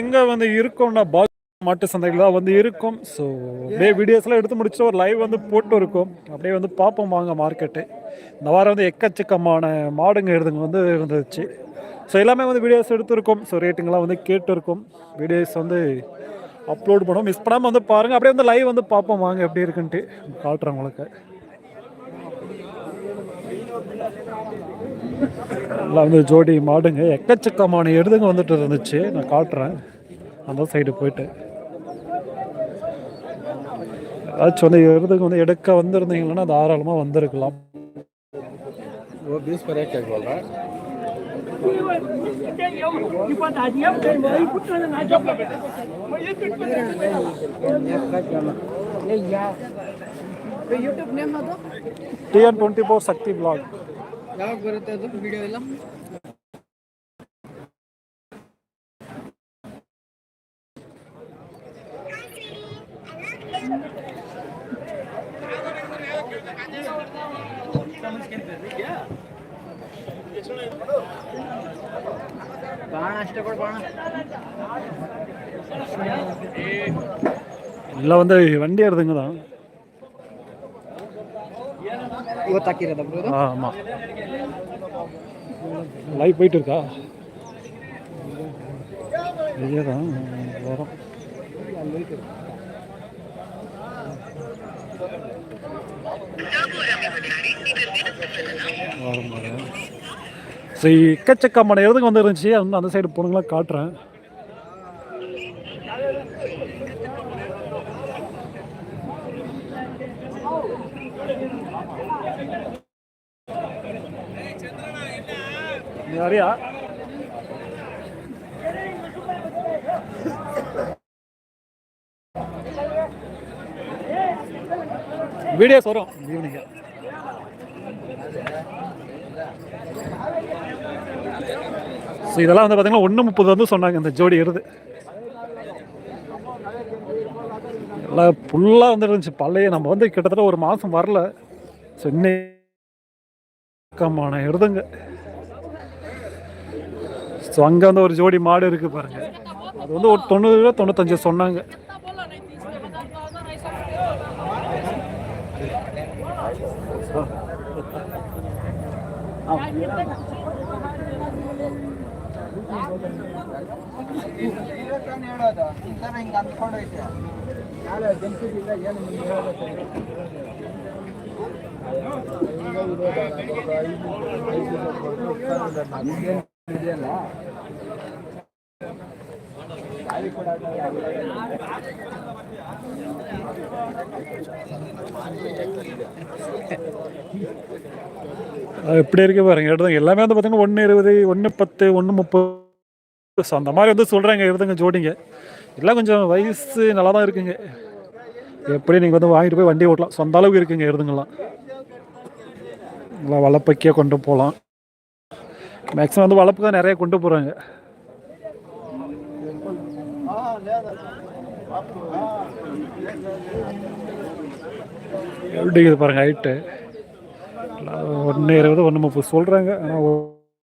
எங்கே வந்து இருக்கோம்னா பாக் மாட்டு சந்தைகள் தான் வந்து இருக்கும். ஸோ அப்படியே வீடியோஸ்லாம் எடுத்து முடிச்சு ஒரு லைவ் வந்து போட்டு இருக்கும். அப்படியே வந்து பார்ப்போம் வாங்க மார்க்கெட்டு இந்த வாரம் வந்து எக்கச்சக்கமான மாடுங்க எழுதுங்க வந்து வந்துச்சு ஸோ எல்லாமே வந்து வீடியோஸ் எடுத்துருக்கோம். ஸோ ரேட்டிங்லாம் வந்து கேட்டு இருக்கும் வீடியோஸ் வந்து அப்லோட் பண்ணுவோம் மிஸ் பண்ணாமல் வந்து பாருங்கள் அப்படியே வந்து லைவ் வந்து பார்ப்போம் வாங்க. எப்படி இருக்குன்ட்டு காட்டுறேன் உங்களுக்கு. எல்லாம் வந்து ஜோடி மாடுங்க. எக்கச்சக்கமான எருதுங்க வந்துட்டு இருந்துச்சு. நான் காட்டுறேன். அந்த சைடு போயிட்டு. ஏதாச்சும் வந்து எருதுங்க வந்து எடுக்க வந்திருந்தீங்கன்னா தாராளமாக வந்திருக்கலாம். TN twenty four Sakthi blog ಯಾವಾಗ ಬರುತ್ತೆ ಅದು ವಿಡಿಯೋ ಎಲ್ಲ ಬಾಣ ಅಷ್ಟೇ ಕೊಡು ಬಾಣ எல்லாம் வந்து வண்டி எருதுங்க தான் ಇವತ್ತು ಹಾಕಿರೋದ ಬ್ರೋ ஆமாம் லைவ் போயிட்டு இருக்கா வெளியே தான் வரும் வரும் வரும். சரி எக்கச்சக்கமான எதுக்கு வந்து இருந்துச்சு அது வந்து அந்த சைடு போனுங்களா காட்டுறேன் நீ வரியா வீடியோஸ் வரும். ஈவினிங் ஸோ இதெல்லாம் வந்து பார்த்தீங்கன்னா ஒன்று முப்பது வந்து சொன்னாங்க இந்த ஜோடி எருது எல்லாம் ஃபுல்லாக வந்து இருந்துச்சு. பழைய நம்ம வந்து கிட்டத்தட்ட ஒரு மாதம் வரல. ஸோ கம்மான எருதுங்க ஸோ அங்கே வந்து ஒரு ஜோடி மாடு இருக்குது பாருங்கள் அது வந்து ஒரு தொண்ணூறு தொண்ணூத்தஞ்சு சொன்னாங்க. அது எப்படி இருக்கு பாருங்க எடுத்துங்க எல்லாமே வந்து பார்த்தீங்கன்னா ஒன்று இருபது ஒன்று பத்து ஒன்று முப்பது. ஸோ அந்த மாதிரி வந்து சொல்கிறாங்க எடுத்துங்க ஜோடிங்க. எல்லாம் கொஞ்சம் வயசு நல்லா தான் இருக்குங்க. எப்படி நீங்கள் வந்து வாங்கிட்டு போய் வண்டி ஓட்டலாம்? சொந்த அளவுக்கு இருக்குங்க எருதுங்கெல்லாம் நல்லா வளப்பக்கியாக கொண்டு போகலாம். மேக்ஸிமம் வந்து வளர்ப்பு தான் நிறைய கொண்டு போகிறாங்க எப்படி இது பாருங்க ஹைட்டு ஒன்று இருபது ஒன்று முப்பது சொல்கிறாங்க ஆனால்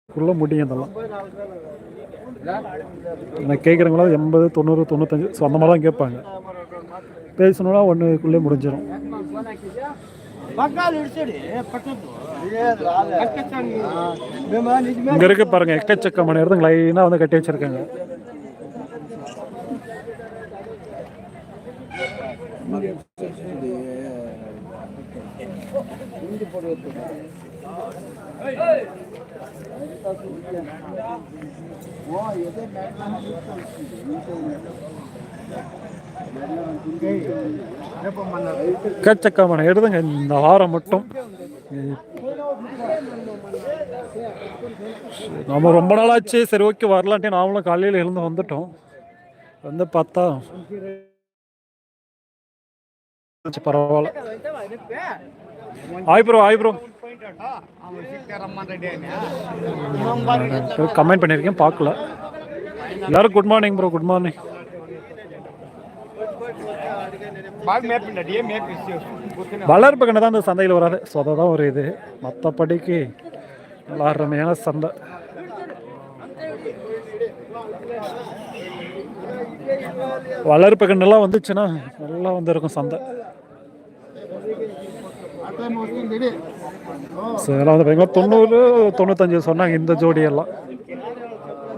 உள்ளே முடியும் இதெல்லாம். நான் கேட்குறவங்களாம் எண்பது தொண்ணூறு தொண்ணூத்தஞ்சு. ஸோ அந்த மாதிரி தான் கேட்பாங்க. பேசணும்னா ஒன்றுக்குள்ளே முடிஞ்சிடும் இங்கே இருக்க பாருங்க எக்கச்சக்கமான இடத்துல லைனாக வந்து கட்டி வச்சிருக்காங்க எக்கச்சக்கமான எடுதுங்க இந்த வாரம் மட்டும் நம்ம ரொம்ப நாளாச்சு. சரி ஓகே வரலான்ட்டு நாமளும் காலையில் எழுந்து வந்துட்டோம். வந்து பார்த்தா பரவாயில்ல. ஆய் ப்ரோ ஆய் ப்ரோ கமெண்ட் பண்ணியிருக்கேன் பார்க்கல. எல்லாரும் good morning bro good morning வளர்ப்பு கண்ணு தான் இந்த சந்தையில் வராது. ஸோ அதை தான் ஒரு இது. மற்றபடிக்கு நல்லா அருமையான சந்தை. வளர்ப்பு கண்ணெல்லாம் வந்துச்சுன்னா நல்லா வந்து இருக்கும் சந்தை. ஸோ இதெல்லாம் வந்து பார்த்தீங்கன்னா தொண்ணூறு தொண்ணூத்தஞ்சு சொன்னாங்க இந்த ஜோடியெல்லாம்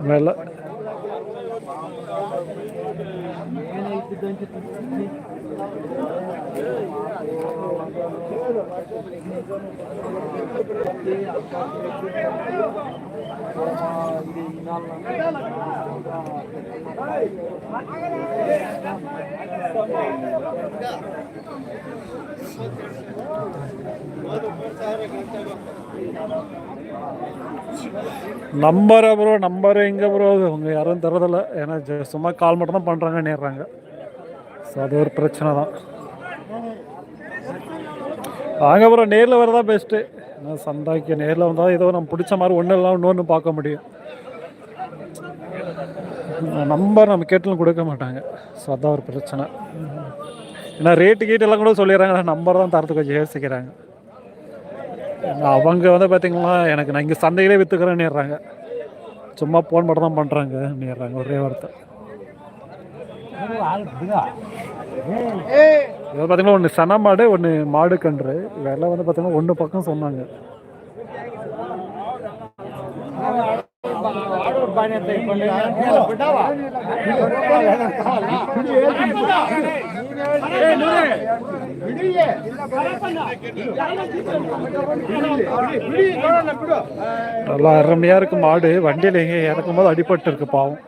மேலே. நம்பர் ப்ரோ நம்பர் எங்கே ப்ரோ அவங்க யாரும் தரதில்லை. ஏன்னா ஜ- சும்மா கால் மட்டும் தான் பண்ணுறாங்கன்னுறாங்க ஸோ அது ஒரு பிரச்சனை தான் வாங்க அப்புறம் நேரில் வரதா பெஸ்ட்டு ஏன்னா சந்தாய்க்கு நேரில் வந்தால் ஏதோ நம்ம பிடிச்ச மாதிரி ஒன்று இல்லாமல் இன்னொன்று பார்க்க முடியும். நம்பர் நம்ம கேட்டலும் கொடுக்க மாட்டாங்க. ஸோ அதான் ஒரு பிரச்சனை. ஏன்னா ரேட்டு கீட்டு எல்லாம் கூட சொல்லிடுறாங்க. நம்பர் தான் தரத்துக்கு கொஞ்சம் யோசிக்கிறாங்க. அவங்க வந்து பார்த்திங்களா எனக்கு நான் இங்கே சந்தையிலே விற்றுக்கிறேன்னுறாங்க சும்மா ஃபோன் மட்டும் தான் பண்ணுறாங்கன்னுறாங்க ஒரே வார்த்தை. இது பார்த்தீங்கன்னா ஒன்று சன மாடு ஒன்று மாடு கன்று. வெலை வந்து பார்த்தீங்கன்னா ஒன்று பக்கம் சொன்னாங்க. நல்லா அருமையாக இருக்கு மாடு. வண்டியில் எங்க இறக்கும் போது அடிபட்டு இருக்கு பாவம்.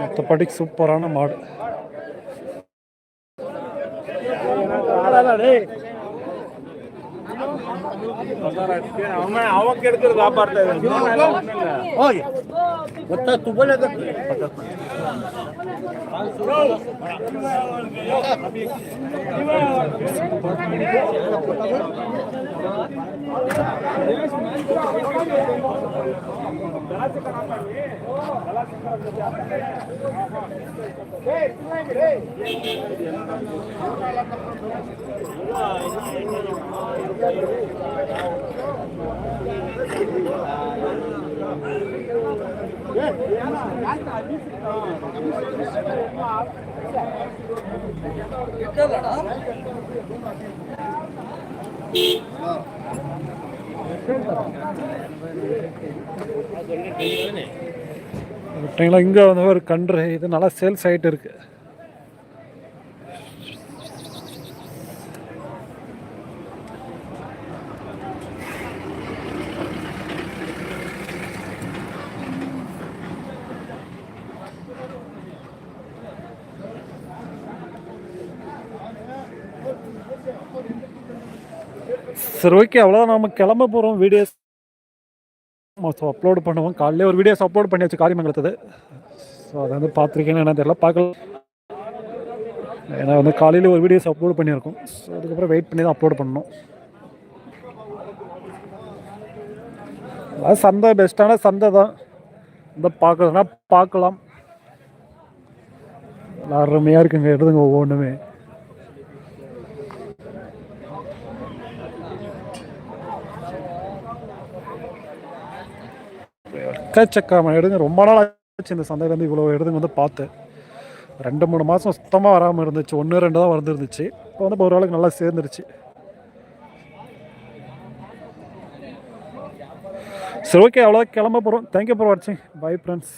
மற்றபடி சூப்பரான மாடு. da lei. ಹೋಗಿ ಗೊತ್ತಾ ತುಬಲೆ இங்க இங்கே வந்து ஒரு கன்று இது நல்லா சேல்ஸ் ஆகிட்டு இருக்கு. சரி ஓகே அவ்வளோதான் நம்ம கிளம்ப போகிறோம் வீடியோஸ் அப்லோடு பண்ணுவோம். காலையிலே ஒரு வீடியோஸ் அப்லோட் பண்ணியாச்சு காரியமங்கலத்தது ஸோ அதை வந்து பார்த்துருக்கேன்னு என்ன தெரியல. பார்க்கலாம். ஏன்னா வந்து காலையில் ஒரு வீடியோஸ் அப்லோட் பண்ணியிருக்கோம். ஸோ அதுக்கப்புறம் வெயிட் பண்ணி தான் அப்லோட் பண்ணணும். அதாவது சந்தை பெஸ்ட்டான சந்தை தான். இந்த பார்க்கலன்னா பார்க்கலாம். நல்லா அருமையாக இருக்குங்க. எடுதுங்க ஒவ்வொன்றுமே. எக்கச்சக்கமான எடுங்க. ரொம்ப நாள் ஆச்சு இந்த சந்தையிலேருந்து இவ்வளோ எடுங்க வந்து பார்த்தேன் ரெண்டு மூணு மாதம் சுத்தமாக வராமல் இருந்துச்சு. ஒன்று ரெண்டு தான் வந்துருந்துச்சு இப்போ வந்து ஒரு ஆளுக்கு நல்லா சேர்ந்துருச்சு. சரி ஓகே அவ்வளோதான் கிளம்ப போகிறோம் தேங்க்யூ ஃபார் வாட்சிங் பை ஃப்ரெண்ட்ஸ்